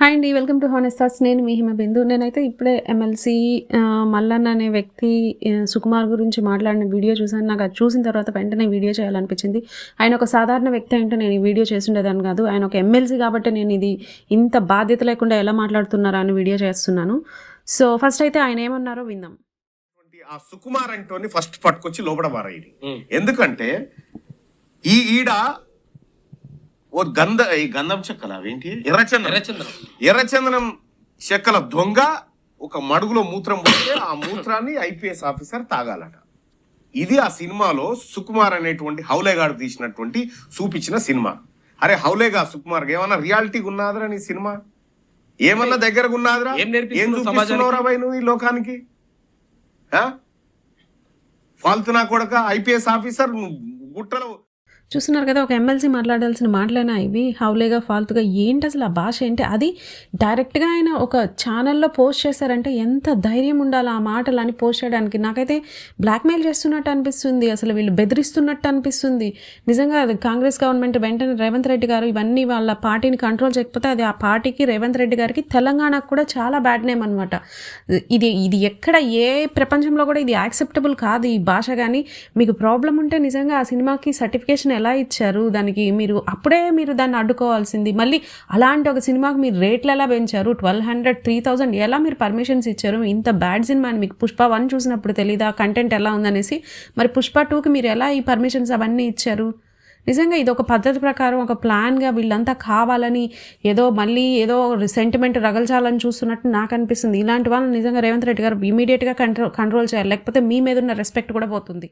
Hi అండి welcome to honest thoughts నేను మీ హిమ బిందు. నేనైతే ఇప్పుడే ఎమ్మెల్సీ మల్లన్న అనే వ్యక్తి సుకుమార్ గురించి మాట్లాడిన వీడియో చూసాను నాకు అది చూసిన తర్వాత వెంటనే వీడియో చేయాలనిపించింది. ఆయన ఒక సాధారణ వ్యక్తి అంటే నేను ఈ వీడియో చేస్తుండేదాన్ని కాదు. ఆయన ఒక ఎమ్మెల్సీ కాబట్టి నేను ఇది ఇంత బాధ్యత లేకుండా ఎలా మాట్లాడుతున్నారా అని వీడియో చేస్తున్నాను. సో ఫస్ట్ అయితే ఆయన ఏమన్నారో విందాం. ఆ సుకుమార్ అంటోని ఫస్ట్ పట్టుకొచ్చి లోపల ఎందుకంటే ఈ ఈడ ఓ గంధ ఈ గంధం చెక్కల? అవేంటి? ఎర్రచందనం. ఎర్రచందనం. ఎర్రచందనం చెక్కల దొంగ ఒక మడుగులో మూత్రం పోతే ఆ మూత్రాన్ని ఐపీఎస్ ఆఫీసర్ తాగాలట. ఇది ఆ సినిమాలో సుకుమార్ అనేటువంటి హౌలేగాడు తీసినటువంటి చూపించిన సినిమా. అరే హౌలేగా సుకుమార్ ఏమన్నా రియాలిటీ ఉన్నదిరా నీ సినిమా? ఏమన్నా దగ్గరకు ఉన్నదిరా ఏం చూపిస్తున్నావురా? భయ్ నువ్వు ఈ లోకానికి? ఆ? ఫాల్తు నా కొడక ఐపీఎస్ ఆఫీసర్ గుట్టలో చూస్తున్నారు కదా ఒక ఎమ్మెల్సీ మాట్లాడాల్సిన మాటలైనా ఇవి హౌలేగా ఫాల్తుగా ఏంటి అసలు ఆ భాష ఏంటి? అది డైరెక్ట్గా ఆయన ఒక ఛానల్లో పోస్ట్ చేశారంటే ఎంత ధైర్యం ఉండాలి ఆ మాటలు అని పోస్ట్ చేయడానికి? నాకైతే బ్లాక్మెయిల్ చేస్తున్నట్టు అనిపిస్తుంది అసలు వీళ్ళు బెదిరిస్తున్నట్టు అనిపిస్తుంది. నిజంగా అది కాంగ్రెస్ గవర్నమెంట్ వెంటనే రేవంత్ రెడ్డి గారు ఇవన్నీ వాళ్ళ పార్టీని కంట్రోల్ చేయకపోతే అది ఆ పార్టీకి రేవంత్ రెడ్డి గారికి తెలంగాణకు కూడా చాలా బ్యాడ్ నేమ్ అనమాట ఇది ఇది ఎక్కడ ఏ ప్రపంచంలో కూడా ఇది యాక్సెప్టబుల్ కాదు ఈ భాష. కానీ మీకు ప్రాబ్లం ఉంటే నిజంగా ఆ సినిమాకి సర్టిఫికేషన్ ఎలా ఇచ్చారు? దానికి మీరు అప్పుడే మీరు దాన్ని అడ్డుకోవాల్సింది. మళ్ళీ అలాంటి ఒక సినిమాకి మీరు రేట్లు ఎలా పెంచారు? ట్వెల్వ్ హండ్రెడ్ త్రీ థౌజండ్ ఎలా మీరు పర్మిషన్స్ ఇచ్చారు? ఇంత బ్యాడ్ సినిమా అని మీకు పుష్ప వన్ చూసినప్పుడు తెలీదా? కంటెంట్ ఎలా ఉందనేసి. మరి పుష్ప టూకి మీరు ఎలా ఈ పర్మిషన్స్ అవన్నీ ఇచ్చారు? నిజంగా ఇది ఒక పద్ధతి ప్రకారం ఒక ప్లాన్గా వీళ్ళంతా కావాలని ఏదో మళ్ళీ ఏదో సెంటిమెంట్ రగల్చాలని చూస్తున్నట్టు నాకు అనిపిస్తుంది. ఇలాంటి వాళ్ళని నిజంగా రేవంత్ రెడ్డి గారు ఇమీడియట్గా కంట్రోల్ కంట్రోల్ చేయాలి. లేకపోతే మీ మీద ఉన్న రెస్పెక్ట్ కూడా పోతుంది.